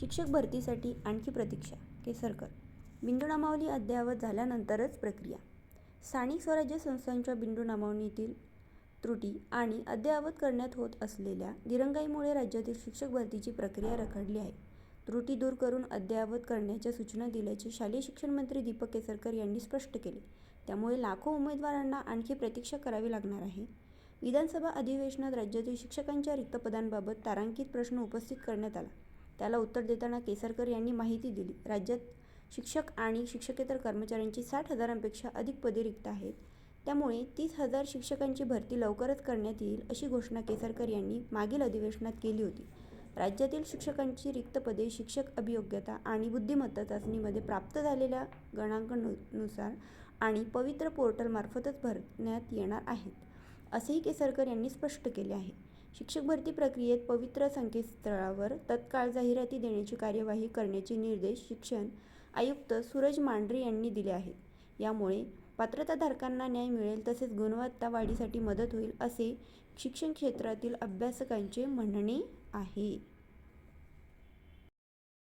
शिक्षक भरतीसाठी आणखी प्रतीक्षा केसरकर बिंदू नामावली अद्ययावत झाल्यानंतरच प्रक्रिया स्थानिक स्वराज्य संस्थांच्या बिंदू नामावणीतील त्रुटी आणि अद्ययावत करण्यात होत असलेल्या दिरंगाईमुळे राज्यातील शिक्षक भरतीची प्रक्रिया रखडली आहे. त्रुटी दूर करून अद्ययावत करण्याच्या सूचना दिल्याचे शालेय शिक्षण मंत्री दीपक केसरकर यांनी स्पष्ट केले. त्यामुळे लाखो उमेदवारांना आणखी प्रतीक्षा करावी लागणार आहे. विधानसभा अधिवेशनात राज्यातील शिक्षकांच्या रिक्त पदांबाबत तारांकित प्रश्न उपस्थित करण्यात आला. त्याला उत्तर देताना केसरकर यांनी माहिती दिली. राज्यात शिक्षक आणि शिक्षकेतर कर्मचाऱ्यांची साठ हजारांपेक्षा अधिक पदे रिक्त आहेत. त्यामुळे तीस हजार शिक्षकांची भरती लवकरच करण्यात येईल अशी घोषणा केसरकर यांनी मागील अधिवेशनात केली होती. राज्यातील शिक्षकांची रिक्त पदे शिक्षक अभियोग्यता आणि बुद्धिमत्ता चाचणीमध्ये प्राप्त झालेल्या गणांकनुसार आणि पवित्र पोर्टलमार्फतच भरण्यात येणार आहेत, असेही केसरकर यांनी स्पष्ट केले आहे. शिक्षक भरती प्रक्रियेत पवित्र संकेतस्थळावर तत्काळ जाहिराती देण्याची कार्यवाही करण्याचे निर्देश शिक्षण आयुक्त सूरज मांढरे यांनी दिले आहेत. यामुळे पात्रताधारकांना न्याय मिळेल तसेच गुणवत्ता वाढीसाठी मदत होईल, असे शिक्षण क्षेत्रातील अभ्यासकांचे म्हणणे आहे.